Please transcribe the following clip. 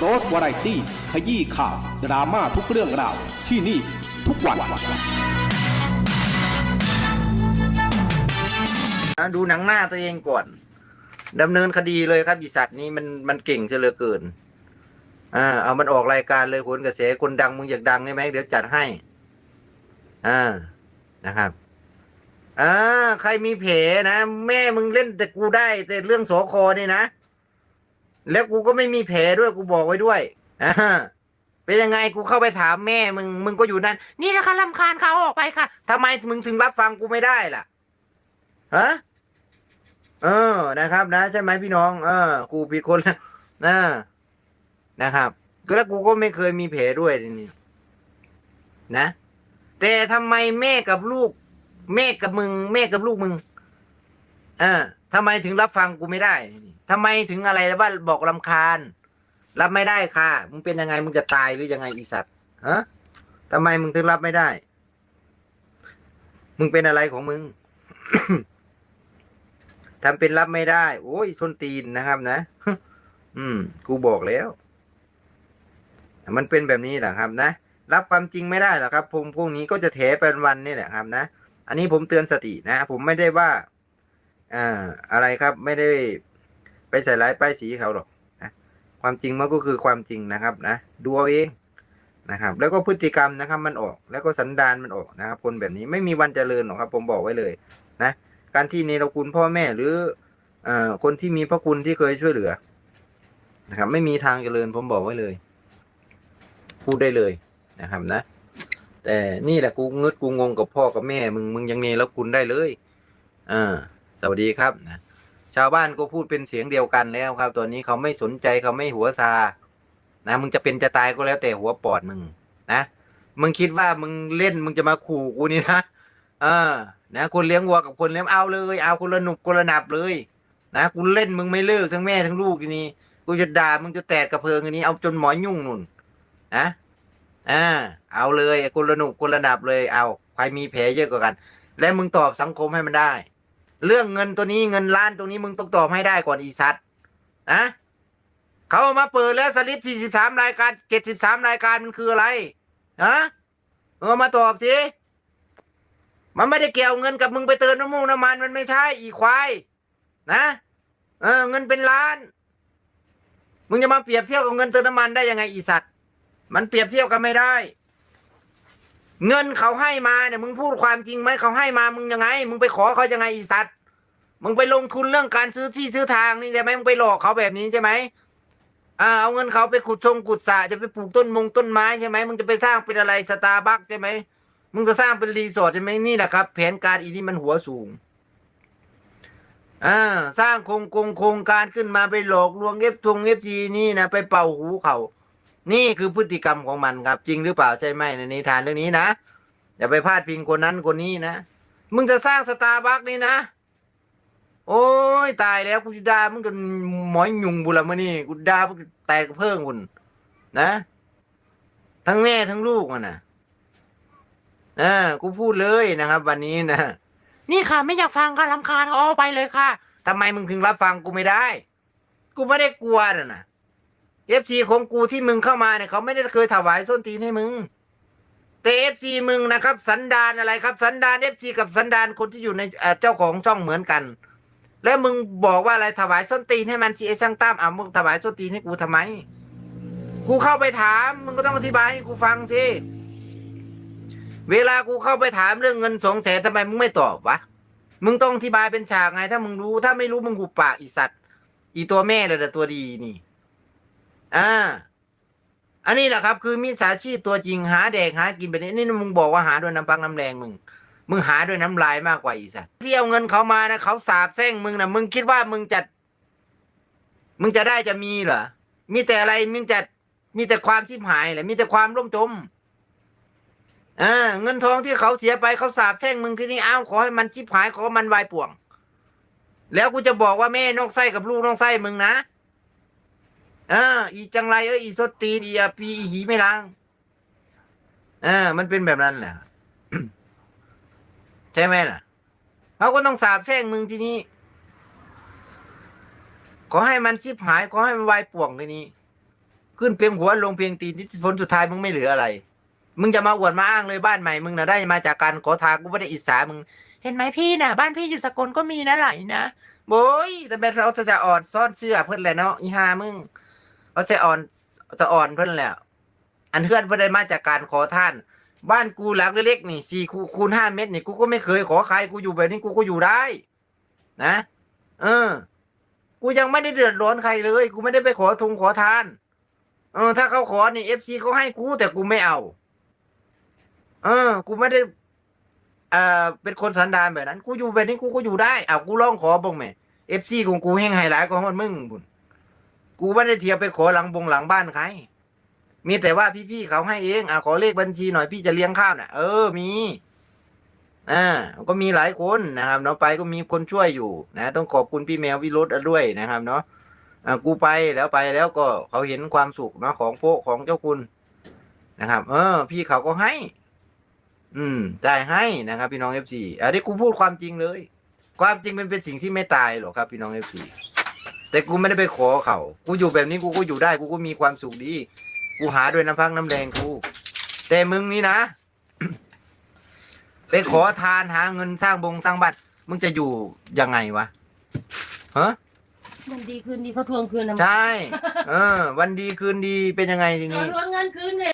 โรสวาไรตี้ ขยี้ข่าว ดราม่าทุกเรื่องราว ที่นี่ทุกวันนะดูหนังหน้าตัวเองก่อนดำเนินคดีเลยครับอีสัตว์นี้มันมันเก่งเสียเหลือเกิน อ่า เอามันออกรายการเลยคนกระแสคนดังมึงอยากดังใช่ไหมเดี๋ยวจัดให้ อ่านะครับอ่าใครมีเพนะ แม่มึงเล่นแต่กูได้ แต่เรื่องสอคอนี่นะ แล้วกูก็ไม่มีแผลด้วยกูบอกไว้ด้วยอ่าเป็นยังไงกูเข้าไปถามแม่มึงมึงก็อยู่นั่น นี่นะคะลำคาญเขาออกไปค่ะทำไมมึงถึงรับฟังกูไม่ได้ล่ะฮะเออนะครับ นะใช่ไหมพี่น้อง เออกูผิดคนแล้วนะนะครับก็แล้วกูก็ไม่เคยมีแผลด้วยนี่นะ แต่ทำไมแม่กับลูก แม่กับมึง แม่กับลูกมึง เออ ทำไมถึงรับฟังกูไม่ได้ทำไมถึงอะไรว่าบอกลำคาญ รับไม่ได้ค่ะ มึงเป็นยังไงมึงจะตายหรือยังไงอีสัตว์ฮะทำไมมึงถึงรับไม่ได้ มึงเป็นอะไรของมึงทำเป็นรับไม่ได้ โอ้ยส้นตีนนะครับนะ อืม กูบอกแล้ว มันเป็นแบบนี้แหละครับ นะรับความจริงไม่ได้หรอกครับพวกพวกนี้ก็จะเถเป็นวันนี่แหละครับ นะ อันนี้ผมเตือนสตินะ ผมไม่ได้ว่า อ่าอะไรครับไม่ได้ไปใส่ร้ายป้ายสีเขาหรอกนะความจริงมันก็คือความจริงนะครับนะดูเอาเองนะครับ แล้วก็พฤติกรรมนะครับมันออกแล้วก็สันดานมันออกนะครับ คนแบบนี้ไม่มีวันเจริญหรอกครับ ผมบอกไว้เลยนะการที่เนรคุณพ่อแม่หรืออ่อคนที่มีพระคุณที่เคยช่วยเหลือนะครับ ไม่มีทางเจริญผมบอกไว้เลย พูดได้เลยนะครับนะ แต่นี่แหละกูงึดกูงงกับพ่อกับแม่ มึงมึงยังเนรคุณได้เลยอ่า สวัสดีครับนะชาวบ้านก็พูดเป็นเสียงเดียวกันแล้วครับ ตอนนี้เขาไม่สนใจเขาไม่หัวซา นะมึงจะเป็นจะตายก็แล้วแต่หัวปอดมึง นะมึงคิดว่ามึงเล่นมึงจะมาขู่กูนี่นะเออ นะคนเลี้ยงวัวกับคนเลี้ยงเอาเลย เอาคนละหนุบคนละหนับเลย นะกูเล่นมึงไม่เลิกทั้งแม่ทั้งลูกนี้กูจะด่ามึงจะแตกกระเพิงทีนี้เอาจนหมอยุ่งนุ่นนะอ่าเอาเลยคนละหนุบคนละหนับเลยเอาใครมีแผลเยอะกว่ากัน และมึงตอบสังคมให้มันได้ เรื่องเงินตัวนี้เงินล้านตรงนี้มึงต้องตอบให้ได้ก่อนอีสัตว์นะเขาเอามาเปิดแล้วสลิป43รายการ73รายการมันคืออะไรฮะเอามาตอบสิมันไม่ได้เกี่ยวเงินกับมึงไปเติมน้ำมูกน้ำมันมันไม่ใช่อีควายนะเออเงินเป็นล้าน มึงจะมาเปรียบเทียบกับเงินเติมน้ำมันได้ยังไงอีสัตว์ มันเปรียบเทียบกันไม่ได้ เงินเขาให้มาเนี่ยมึงพูดความจริงไหมเขาให้มามึงยังไง มึงไปขอเขายังไงอีสัตว์มึงไปลงทุนเรื่องการซื้อที่ซื้อทางนี่ใช่ไหมมึงไปหลอกเขาแบบนี้ใช่ไหมอ่าเอาเงินเขาไปขุดชงขุดสระจะไปปลูกต้นมงต้นไม้ใช่ไหมมึงจะไปสร้างเป็นอะไรสตาร์บัคใช่ไหมมึงจะสร้างเป็นรีสอร์ทใช่ไหมนี่แหละครับ แผนการอีนี่มันหัวสูงอ่าสร้างโครงโครงโครงการขึ้นมาไปหลอกลวงเอฟทงเอฟจีนี่นะไปเป่าหูเขา นี่คือพฤติกรรมของมันครับ จริงหรือเปล่าใช่ไหมในนิทานเรื่องนี้นะอย่าไปพาดพิงคนนั้นคนนี้นะมึงจะสร้างสตาร์บัคนี่นะ โอ้ยตายแล้วกูจะด่ามึงกันหมอยยุงบุรมานี่กูด่ามึงแตกเพิ่งคุณนะ ทั้งแม่ทั้งลูกมันนะเอ่ากูพูดเลยนะครับ วันนี้นะนี่ค่ะ ไม่อยากฟังค่ะลำคาญเขาเอาไปเลยค่ะทำไมมึงถึงรับฟังกูไม่ได้ กูไม่ได้กลัวนะนะ เอฟซีของกูที่มึงเข้ามาเนี่ยเขาไม่ได้เคยถวายส้นตีนให้มึง แต่เอฟซีมึงนะครับ สันดานอะไรครับ สันดานเอฟซีกับสันดานคนที่อยู่ในเจ้าของช่องเหมือนกัน แล้วมึงบอกว่าอะไรถวายส้นตีนให้มันซีไอ้ช่างตั้มอะมึงถวายส้นตีนให้กูทำไม กูเข้าไปถามมึงก็ต้องอธิบายให้กูฟังสิเวลากูเข้าไปถามเรื่องเงินสองแสนทำไมมึงไม่ตอบวะมึงต้องอธิบายเป็นฉากไง ถ้ามึงรู้ถ้าไม่รู้มึงหุบปากอีสัตว์อีตัวแม่เลยแต่ตัวดีนี่ อ่า อันนี้แหละครับ คือมิจฉาชีพตัวจริงหาแดกหากินไปนี่นี่มึงบอกว่าหาด้วยน้ำพักน้ำแรงมึง มึงหาด้วยน้ำลายมากกว่าอีสัตว์ที่เอาเงินเขามานะเขาสาบแช่งมึงนะมึงคิดว่ามึงจะ มึงจะได้จะมีเหรอ มีแต่อะไรมึงจะมีแต่ความชิบหายแหละมีแต่ความร่มจมอ่าเงินทองที่เขาเสียไปเขาสาบแช่งมึงที่นี่อ้าวขอให้มันชิบหายขอมันวายป่วง แล้วกูจะบอกว่าแม่นอกไส้กับลูกนอกไส้มึงนะ อ่าอีจังไรเอ้ยอีสตีนอีอาปีอีหีไม่ล้างอ่ามันเป็นแบบนั้นแหละใช่ไหมล่ะเขาก็ต้องสาบแช่งมึงทีนี้ ขอให้มันชิบหาย ขอให้มันวายป่วงทีนี้ ขึ้นเพียงหัวลงเพียงตีนที่ผลสุดท้ายมึงไม่เหลืออะไร มึงจะมาอวดมาอ้างเลยบ้านใหม่มึงนะได้มาจากการขอทานกูไม่ได้อิจฉามึง เห็นไหมพี่น่ะ บ้านพี่อยู่สกลก็มีนะไหลนะโบยแต่เป็นเราจะอ่อนซ่อนเชื่อเพื่อนแหละเนาะอีหามึง เขาจะอ่อนจะอ่อนเพื่อนแหละอันเพื่อนเพื่อนได้มาจากการขอท่าน บ้านกูหลังเล็กๆนี่สี่คูณห้าเมตรนี่กูก็ไม่เคยขอใครกูอยู่แบบนี้กูก็อยู่ได้ นะ เออ กูยังไม่ได้เดือดร้อนใครเลย กูไม่ได้ไปขอทงขอทาน เออ ถ้าเขาขอนี่เอฟซีเขาให้กูแต่กูไม่เอา เออ กูไม่ได้เอ่อเป็นคนสันดานแบบนั้น กูอยู่แบบนี้กูก็อยู่ได้อ้าวกูร้องขอบ้งแหมเอฟซีของกูแห้งไฮไลท์ของมันมึงบุญ กูไม่ได้เทียบไปขอหลังบงหลังบ้านใคร มีแต่ว่าพี่ๆเขาให้เอง อะขอเลขบัญชีหน่อยพี่จะเลี้ยงข้าวน่ะ เออมีอ่าก็มีหลายคนนะครับเนาะไปก็มีคนช่วยอยู่นะ ต้องขอบคุณพี่แมววิรุธด้วยนะครับ เนาะอ่ากูไปแล้วไปแล้วก็เขาเห็นความสุขเนาะของโปะของเจ้าคุณนะครับ เออ พี่เขาก็ให้ อืมจ่ายให้นะครับพี่น้องเอฟซีอันนี้กูพูดความจริงเลย ความจริงมันเป็นสิ่งที่ไม่ตายหรอกครับพี่น้องเอฟซี แต่กูไม่ได้ไปขอเขา กูอยู่แบบนี้กูก็อยู่ได้ กูก็มีความสุขดี กูหาด้วยน้ำพักน้ำแรงกู แต่มึงนี่นะ ไปขอทานหาเงินสร้างบงสร้างบ้านมึงจะอยู่ยังไงวะฮะมันดีคืนดีเขาทวงคืนนะใช่ เออ วันดีคืนดีเป็นยังไงทีเขานี้ ทวงเงินคืนเนี่ย